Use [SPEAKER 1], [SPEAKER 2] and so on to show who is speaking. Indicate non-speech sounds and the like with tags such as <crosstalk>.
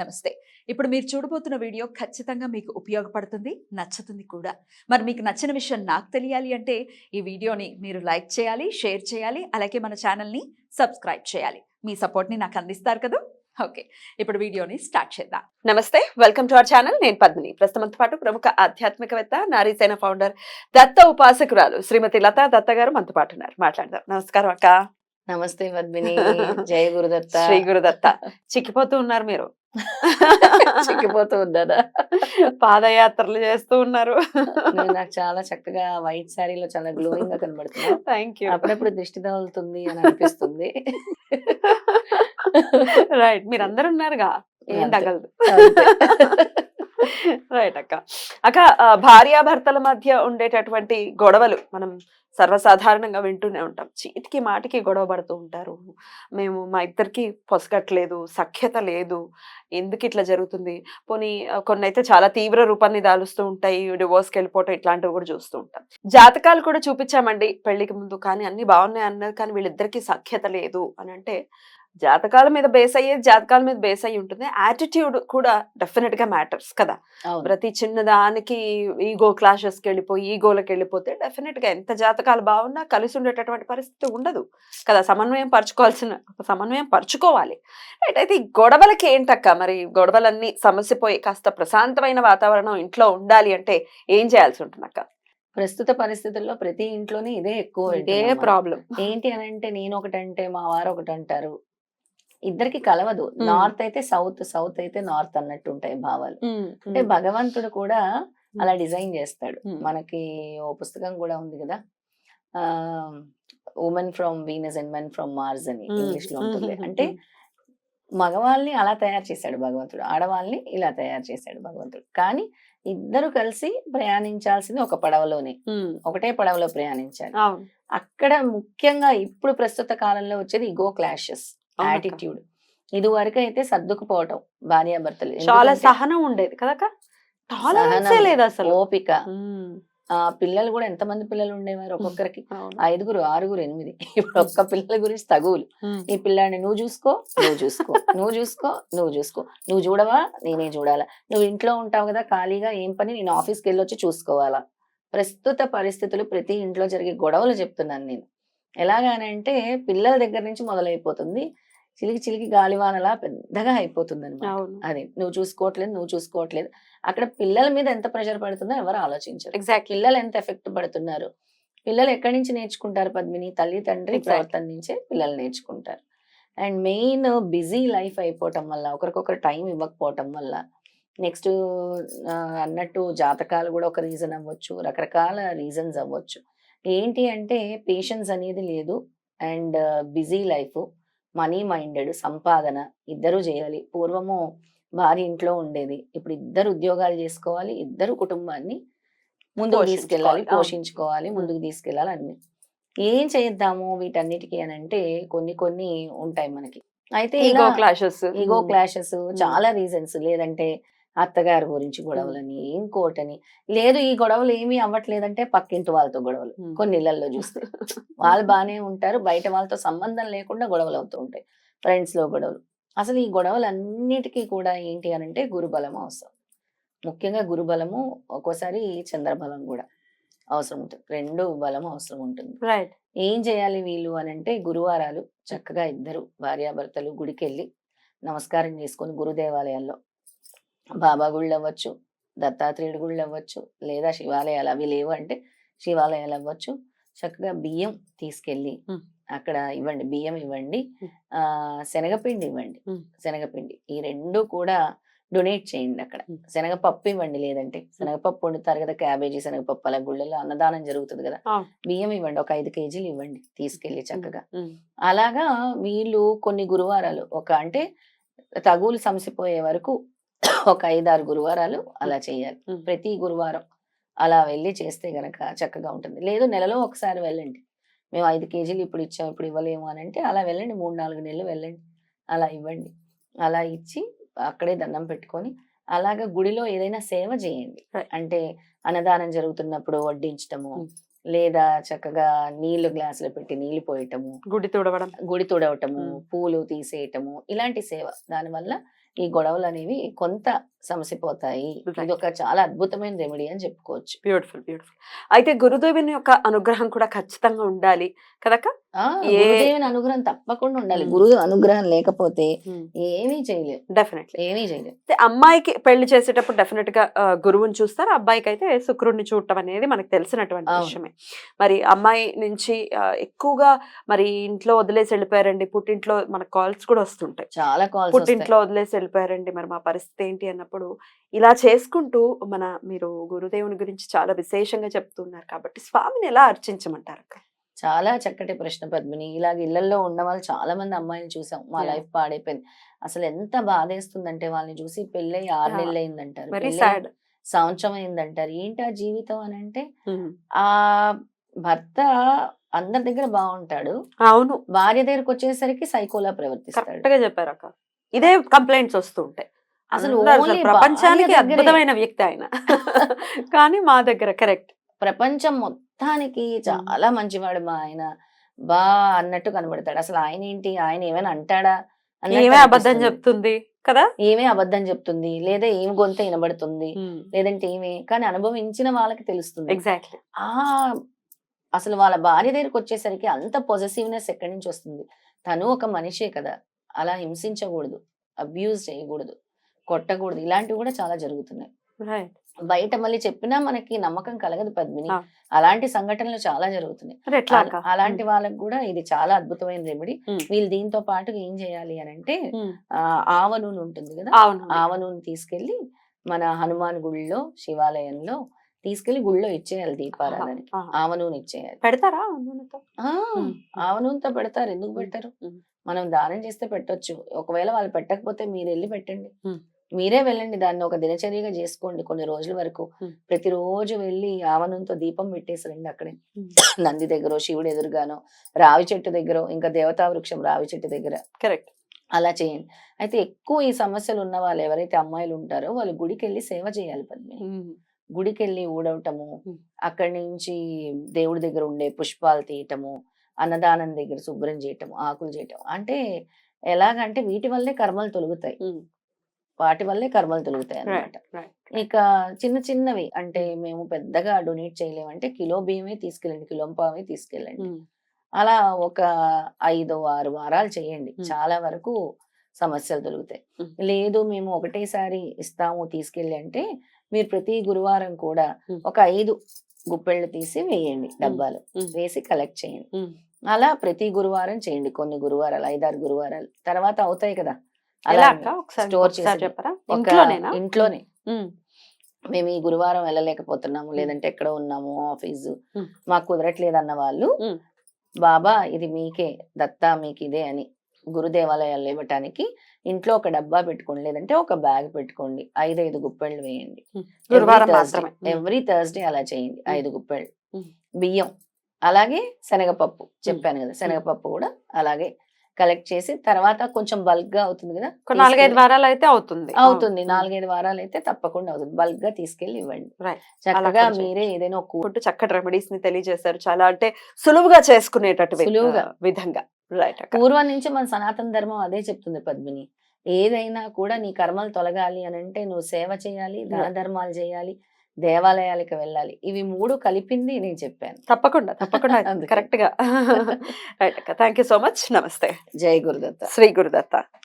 [SPEAKER 1] నమస్తే. ఇప్పుడు మీరు చూడబోతున్న వీడియో ఖచ్చితంగా మీకు ఉపయోగపడుతుంది నచ్చుతుంది కూడా. మరి మీకు నచ్చిన విషయం నాకు తెలియాలి అంటే ఈ వీడియోని మీరు లైక్ చేయాలి షేర్ చేయాలి అలాగే మన ఛానల్ని సబ్స్క్రైబ్ చేయాలి. మీ సపోర్ట్ని నాకు అందిస్తారు కదా? ఓకే. ఇప్పుడు వీడియోని స్టార్ట్ చేద్దాం.
[SPEAKER 2] నమస్తే వెల్కమ్ టు అవర్ ఛానల్. నేను పద్మిని. ప్రస్తుతంతో పాటు ప్రముఖ ఆధ్యాత్మికవేత్త నారీసేన ఫౌండర్ దత్త ఉపాసకురాలు శ్రీమతి లతా దత్త గారు మనతో పాటు ఉన్నారు. మాట్లాడదాం. నమస్కారం అక్క.
[SPEAKER 3] నమస్తే పద్మిని. జయ గురుదత్త.
[SPEAKER 2] శ్రీ గురు దత్త చిక్కిపోతూ ఉన్నారు మీరు.
[SPEAKER 3] చిక్కిపోతూ ఉన్నానా
[SPEAKER 2] పాదయాత్రలు చేస్తూ ఉన్నారు.
[SPEAKER 3] నాకు చాలా చక్కగా వైట్ శారీలో చాలా గ్లోయింగ్గా కనబడుతున్నావు.
[SPEAKER 2] థ్యాంక్ యూ
[SPEAKER 3] అప్పుడప్పుడు దృష్టి తగులుతుంది అని అనిపిస్తుంది.
[SPEAKER 2] రైట్ మీరు అందరు ఉన్నారుగా. ఏం. తగలదు. రైట్ అక్క. అక్క భార్యాభర్తల మధ్య ఉండేటటువంటి గొడవలు మనం సర్వసాధారణంగా వింటూనే ఉంటాం. చీటికి మాటికి గొడవ పడుతూ ఉంటారు. మేము మా ఇద్దరికి పొసగట్లేదు సఖ్యత లేదు. ఎందుకు ఇట్లా జరుగుతుంది? పోనీ కొన్ని అయితే చాలా తీవ్ర రూపాన్ని దాలుస్తూ ఉంటాయి డివోర్స్కి వెళ్ళిపోవటం ఇట్లాంటివి కూడా చూస్తూ ఉంటాం. జాతకాలు కూడా చూపించామండి పెళ్ళికి ముందు. కానీ అన్ని బాగున్నాయి అన్నారు కానీ వీళ్ళిద్దరికీ సఖ్యత లేదు అని అంటే జాతకాల మీద బేస్ అయ్యేది జాతకాల మీద బేస్ అయ్యి ఉంటుంది. యాటిట్యూడ్ కూడా డెఫినెట్గా మ్యాటర్స్ కదా. ప్రతి చిన్నదానికి ఈగో క్లాషెస్కి వెళ్ళిపోయి ఈగోలకు వెళ్ళిపోతే డెఫినెట్గా ఎంత జాతకాలు బాగున్నా కలిసి ఉండేటటువంటి పరిస్థితి ఉండదు కదా. సమన్వయం పరచుకోవాల్సిన సమన్వయం పరచుకోవాలి. రైట్ అయితే ఈ గొడవలకి ఏంటక్క? మరి గొడవలన్నీ సమస్యపోయి కాస్త ప్రశాంతమైన వాతావరణం ఇంట్లో ఉండాలి అంటే ఏం చేయాల్సి ఉంటుంది అక్క
[SPEAKER 3] ప్రస్తుత పరిస్థితుల్లో ప్రతి ఇంట్లోనే ఇదే ఎక్కువ
[SPEAKER 2] ఇదే. ప్రాబ్లం
[SPEAKER 3] ఏంటి అని అంటే నేను ఒకటంటే మా వారు ఒకటి అంటారు ఇద్దరికి కలవదు. నార్త్ అయితే సౌత్ సౌత్ అయితే నార్త్ అన్నట్టు ఉంటాయి భావాలు అంటే భగవంతుడు కూడా అలా డిజైన్ చేస్తాడు. మనకి ఓ పుస్తకం కూడా ఉంది కదా. Women from Venus and men from Mars అని ఇంగ్లీష్లో ఉంటుంది. అంటే మగవాళ్ళని అలా తయారు చేశాడు భగవంతుడు. ఆడవాళ్ళని ఇలా తయారు చేశాడు భగవంతుడు. కానీ ఇద్దరు కలిసి ప్రయాణించాల్సింది ఒక పడవలోనే. ఒకటే పడవలో ప్రయాణించాలి. అక్కడ ముఖ్యంగా ఇప్పుడు ప్రస్తుత కాలంలో వచ్చేది ఇగో క్లాషెస్. యాటిట్యూడ్. ఇది వరకు అయితే సర్దుకుపోవటం భార్యాభర్తలు.
[SPEAKER 2] చాలా సహనం ఉండేది
[SPEAKER 3] సహనం,
[SPEAKER 2] లేదు అసలు.
[SPEAKER 3] ఓపిక. ఆ పిల్లలు కూడా ఎంతమంది పిల్లలు ఉండేవారు? ఒక్కొక్కరికి. ఐదుగురు ఆరుగురు ఎనిమిది. ఇప్పుడు ఒక్క పిల్లల గురించి తగువులు. ఈ పిల్లాడిని నువ్వు చూసుకో నువ్వు చూసుకో నువ్వు చూసుకో నువ్వు చూసుకో. నువ్వు చూడవా? నేనే చూడాలా? నువ్వు ఇంట్లో ఉంటావు కదా ఖాళీగా ఏం పని? నేను ఆఫీస్కి వెళ్ళొచ్చి చూసుకోవాలా? ప్రస్తుత పరిస్థితులు ప్రతి ఇంట్లో జరిగే గొడవలు చెప్తున్నాను నేను. ఎలాగానంటే పిల్లల దగ్గర నుంచి మొదలైపోతుంది. చిలికి చిలికి గాలివానలా పెద్దగా అయిపోతుంది అనమాట అది నువ్వు చూసుకోవట్లేదు నువ్వు చూసుకోవట్లేదు. అక్కడ పిల్లల మీద ఎంత ప్రెషర్ పడుతుందో ఎవరు ఆలోచించరు.
[SPEAKER 2] ఎగ్జాక్ట్లీ
[SPEAKER 3] పిల్లలు ఎంత ఎఫెక్ట్ పడుతున్నారు? పిల్లలు ఎక్కడి నుంచి నేర్చుకుంటారు పద్మిని? తల్లి తండ్రి. ప్రవర్తన నుంచే పిల్లలు నేర్చుకుంటారు. అండ్ మెయిన్ బిజీ లైఫ్ అయిపోవటం వల్ల ఒకరికొకరు టైం ఇవ్వకపోవటం వల్ల నెక్స్ట్ అన్నట్టు జాతకాలు కూడా ఒక రీజన్ అవ్వచ్చు రకరకాల రీజన్స్ అవ్వచ్చు. ఏంటి అంటే పేషెన్స్ అనేది లేదు and busy life. Money minded సంపాదన ఇద్దరు చేయాలి. పూర్వము భార్య ఇంట్లో ఉండేది. ఇప్పుడు ఇద్దరు ఉద్యోగాలు చేసుకోవాలి. ఇద్దరు కుటుంబాన్ని ముందుకు తీసుకెళ్ళాలి
[SPEAKER 2] పోషించుకోవాలి.
[SPEAKER 3] ముందుకు తీసుకెళ్ళాలి అన్ని. ఏం చేద్దాము వీటన్నిటికీ అని అంటే కొన్ని కొన్ని ఉంటాయి మనకి. అయితే
[SPEAKER 2] ఈగో క్లాషెస్
[SPEAKER 3] ఈగో క్లాషెస్ చాలా రీజన్స్ లేదంటే అత్తగారి గురించి గొడవలని ఇంకోటని. లేదు ఈ గొడవలు ఏమీ అవ్వట్లేదంటే పక్కింటి వాళ్ళతో గొడవలు. కొన్ని ఇళ్ళలో చూస్తే <laughs> వాళ్ళు బాగానే ఉంటారు బయట వాళ్ళతో సంబంధం లేకుండా గొడవలు అవుతూ ఉంటాయి. ఫ్రెండ్స్లో గొడవలు. అసలు ఈ గొడవలన్నిటికీ కూడా ఏంటి అని అంటే గురుబలం అవసరం. ముఖ్యంగా గురుబలము ఒక్కోసారి చంద్రబలం కూడా అవసరం ఉంటుంది. రెండు బలం అవసరం ఉంటుంది.
[SPEAKER 2] రైట్
[SPEAKER 3] ఏం చేయాలి వీళ్ళు అని అంటే గురువారాలు చక్కగా ఇద్దరు భార్యాభర్తలు గుడికి వెళ్ళి నమస్కారం చేసుకొని గురు దేవాలయాల్లో బాబా గుళ్ళు అవ్వచ్చు దత్తాత్రేయుడు గుళ్ళు అవ్వచ్చు లేదా శివాలయాలు అవి లేవు అంటే శివాలయాలు అవ్వచ్చు చక్కగా బియ్యం తీసుకెళ్ళి. అక్కడ ఇవ్వండి బియ్యం ఇవ్వండి. ఆ శనగపిండి ఇవ్వండి. శనగపిండి ఈ రెండు కూడా డొనేట్ చేయండి అక్కడ. శనగపప్పు ఇవ్వండి లేదంటే శనగపప్పు వండుతారు కదా క్యాబేజీ శనగపప్పు అలా గుళ్ళలో అన్నదానం జరుగుతుంది కదా. బియ్యం ఇవ్వండి ఒక ఐదు కేజీలు ఇవ్వండి తీసుకెళ్ళి చక్కగా అలాగా వీళ్ళు కొన్ని గురువారాలు ఒక అంటే తగులు సమసిపోయే వరకు ఒక ఐదారు గురువారాలు అలా చేయాలి. ప్రతి గురువారం అలా వెళ్ళి చేస్తే గనక చక్కగా ఉంటుంది. లేదు నెలలో ఒకసారి వెళ్ళండి. మేము ఐదు కేజీలు ఇప్పుడు ఇచ్చాం ఇప్పుడు ఇవ్వలేము అని అంటే అలా వెళ్ళండి. మూడు నాలుగు నెలలు వెళ్ళండి. అలా ఇవ్వండి. అలా ఇచ్చి అక్కడే దండం పెట్టుకొని అలాగా గుడిలో ఏదైనా సేవ చేయండి. అంటే అన్నదానం జరుగుతున్నప్పుడు వడ్డించటము. లేదా చక్కగా నీళ్ళు గ్లాసులో పెట్టి నీళ్ళు పోయటము
[SPEAKER 2] గుడి తుడవడం.
[SPEAKER 3] గుడి తుడవటము. పూలు తీసేయటము ఇలాంటి సేవ. దానివల్ల ఈ గొడవలు అనేవి కొంత సమసిపోతాయి. ఇది ఒక చాలా అద్భుతమైన రెమెడీ అని చెప్పుకోవచ్చు.
[SPEAKER 2] బ్యూటిఫుల్ బ్యూటిఫుల్ అయితే గురుదేవుని యొక్క అనుగ్రహం కూడా ఖచ్చితంగా ఉండాలి కదక్క
[SPEAKER 3] అనుగ్రహం తప్పకుండా ఉండాలి. గురువు అనుగ్రహం లేకపోతే ఏమీ చేయలేవు
[SPEAKER 2] డెఫినెట్లీ.
[SPEAKER 3] ఏమీ చేయలేవు
[SPEAKER 2] అమ్మాయికి పెళ్ళి చేసేటప్పుడు డెఫినెట్గా గురువుని చూస్తారు. అబ్బాయికి అయితే శుక్రుడిని చూడటం అనేది మనకు తెలిసినటువంటి. విషయమే. మరి అమ్మాయి నుంచి ఎక్కువగా మరి ఇంట్లో వదిలేసి వెళ్ళిపోయారండి. పుట్టింట్లో మన కాల్స్ కూడా వస్తుంటాయి.
[SPEAKER 3] చాలా కాల్స్
[SPEAKER 2] పుట్టింట్లో వదిలేసి వెళ్ళిపోయారండి. మరి మా పరిస్థితి ఏంటి అన్నప్పుడు ఇలా చేసుకుంటూ మన మీరు గురుదేవుని గురించి చాలా విశేషంగా చెప్తున్నారు కాబట్టి స్వామిని ఎలా అర్చించమంటారు
[SPEAKER 3] చాలా చక్కటి ప్రశ్న పద్మిని. ఇలాగ ఇళ్ళలో ఉన్న వాళ్ళు చాలా మంది అమ్మాయిలు చూసాం. మా. లైఫ్ పాడైపోయింది. అసలు ఎంత బాధేస్తుందంటే వాళ్ళని చూసి పెళ్ళై ఆరు. నెలలు అయిందంటారు సంవత్సరం అయిందంటారు ఏంటి ఆ జీవితం అని అంటే ఆ భర్త అందరి దగ్గర బాగుంటాడు.
[SPEAKER 2] అవును.
[SPEAKER 3] భార్య దగ్గరకు వచ్చేసరికి సైకోలా ప్రవర్తిస్తాడు.
[SPEAKER 2] చెప్పారు అక్క ఇదే కంప్లైంట్స్ వస్తూ ఉంటాయి.
[SPEAKER 3] అసలు
[SPEAKER 2] ప్రపంచానికి. అద్భుతమైన వ్యక్తి ఆయన. <laughs> కానీ మా దగ్గర కరెక్ట్.
[SPEAKER 3] ప్రపంచం మొత్తానికి చాలా మంచివాడు మా ఆయన. బా అన్నట్టు కనబడతాడు. అసలు ఆయన ఏంటి? ఆయన ఏమైనా అంటాడా?
[SPEAKER 2] ఏమే అబద్ధం. చెప్తుంది కదా?
[SPEAKER 3] ఏమే అబద్ధం చెప్తుంది? లేదా ఏమి గొంత వినబడుతుంది? లేదంటే ఏమి? కానీ అనుభవించిన వాళ్ళకి తెలుస్తుంది.
[SPEAKER 2] ఎగ్జాక్ట్లీ.
[SPEAKER 3] ఆ అసలు వాళ్ళ భార్య దగ్గరికి వచ్చేసరికి అంత పొజెసివ్నెస్ ఎక్కడి నుంచి వస్తుంది? తను ఒక మనిషే కదా. అలా హింసించకూడదు. అబ్యూజ్ చేయకూడదు. కొట్టకూడదు. ఇలాంటివి కూడా చాలా జరుగుతున్నాయి.
[SPEAKER 2] రైట్.
[SPEAKER 3] బయట మళ్ళీ చెప్పినా మనకి నమ్మకం కలగదు పద్మిని. అలాంటి సంఘటనలు చాలా జరుగుతున్నాయి అలాంటి వాళ్ళకి కూడా ఇది చాలా అద్భుతమైన రెమెడీ. వీళ్ళు దీంతో పాటు ఏం చేయాలి అని అంటే ఆవ నూనె ఉంటుంది కదా ఆవ నూనె తీసుకెళ్ళి మన హనుమాన్ గుడిలో శివాలయంలో తీసుకెళ్ళి గుడిలో ఇచ్చేయాలి దీపారాధనకి. ఆవ నూనె ఇచ్చేయాలి
[SPEAKER 2] పెడతారా.
[SPEAKER 3] ఆవ నూనెతో పెడతారు ఎందుకు. పెట్టరు. మనం దానం చేస్తే పెట్టొచ్చు ఒకవేళ వాళ్ళు పెట్టకపోతే మీరు వెళ్ళి పెట్టండి. మీరే వెళ్ళండి. దాన్ని ఒక దినచర్యగా చేసుకోండి కొన్ని రోజుల వరకు. ప్రతిరోజు వెళ్ళి ఆవనంతో దీపం పెట్టేసి రండి అక్కడే. నంది దగ్గర శివుడు ఎదురుగానో రావి చెట్టు దగ్గర ఇంకా దేవతా వృక్షం రావి చెట్టు దగ్గర.
[SPEAKER 2] కరెక్ట్.
[SPEAKER 3] అలా చేయండి. అయితే ఎక్కువ ఈ సమస్యలు ఉన్న వాళ్ళు ఎవరైతే అమ్మాయిలు ఉంటారో వాళ్ళు గుడికి వెళ్ళి సేవ చేయాలి పద్మిని. గుడికి వెళ్ళి ఊడవటము. అక్కడి నుంచి దేవుడి దగ్గర ఉండే పుష్పాలు తీయటము అన్నదానం దగ్గర శుభ్రం చేయటం ఆకులు చేయటం. అంటే ఎలాగంటే వీటి వల్లే కర్మలు తొలుగుతాయి. వాటి వల్లే కర్మలు తొలుగుతాయి అన్నమాట.
[SPEAKER 2] రైట్
[SPEAKER 3] ఇక చిన్న చిన్నవి అంటే మేము పెద్దగా డొనేట్ చేయలేమంటే కిలో బియ్యమే తీసుకెళ్ళండి కిలో పావే తీసుకెళ్ళండి. అలా ఒక ఐదు ఆరు వారాలు చేయండి. చాలా వరకు సమస్యలు తొలుగుతాయి. లేదు మేము ఒకటేసారి ఇస్తాము తీసుకెళ్ళి అంటే మీరు ప్రతి గురువారం కూడా. ఒక ఐదు గుప్పెళ్ళు తీసి వేయండి డబ్బాలు. వేసి కలెక్ట్ చేయండి. అలా ప్రతి గురువారం చేయండి. కొన్ని గురువారాలు ఐదారు గురువారాలు. తర్వాత అవుతాయి కదా. అలా స్టోర్ చేసి
[SPEAKER 2] చెప్పరా?
[SPEAKER 3] ఒక
[SPEAKER 2] ఇంట్లోనేనా?
[SPEAKER 3] ఇంట్లోనే. మేము ఈ గురువారం వెళ్ళలేకపోతున్నాము. లేదంటే ఎక్కడ ఉన్నాము ఆఫీసు. మాకు కుదరట్లేదు అన్న వాళ్ళు. బాబా ఇది మీకే దత్తా మీకు ఇదే అని గురు దేవాలయాల్లో ఇవ్వటానికి ఇంట్లో ఒక డబ్బా పెట్టుకోండి లేదంటే ఒక బ్యాగ్ పెట్టుకోండి ఐదు ఐదు గుప్పెళ్ళు వేయండి. ఎవ్రీ థర్స్డే అలా చేయండి. ఐదు గుప్పెళ్ళు. బియ్యం అలాగే శనగపప్పు చెప్పాను కదా శనగపప్పు కూడా అలాగే కలెక్ట్ చేసి తర్వాత కొంచెం బల్క్గా అవుతుంది కదా
[SPEAKER 2] నాలుగైదు వారాలు అయితే అవుతుంది.
[SPEAKER 3] అవుతుంది. నాలుగైదు వారాలు అయితే తప్పకుండా అవుతుంది. బల్క్గా తీసుకెళ్ళి ఇవ్వండి. చక్కగా. మీరే ఏదైనా ఒక
[SPEAKER 2] కొట్టు చక్కటి రెమెడీస్ని తెలియజేశారు చాలా. అంటే సులువుగా చేసుకునేటట్టు
[SPEAKER 3] సులువుగా.
[SPEAKER 2] విధంగా. రైట్
[SPEAKER 3] పూర్వం నుంచి మన సనాతన ధర్మం అదే చెప్తుంది పద్మిని. ఏదైనా కూడా నీ కర్మలు తొలగాలి అని అంటే నువ్వు సేవ చేయాలి దాన ధర్మాలు చేయాలి. దేవాలయాలకు వెళ్ళాలి. ఇవి మూడు కలిపింది నేను చెప్పాను.
[SPEAKER 2] తప్పకుండా తప్పకుండా. కరెక్ట్గా థ్యాంక్ యూ సో మచ్ నమస్తే.
[SPEAKER 3] జై గురుదత్త.
[SPEAKER 2] శ్రీ గురుదత్త.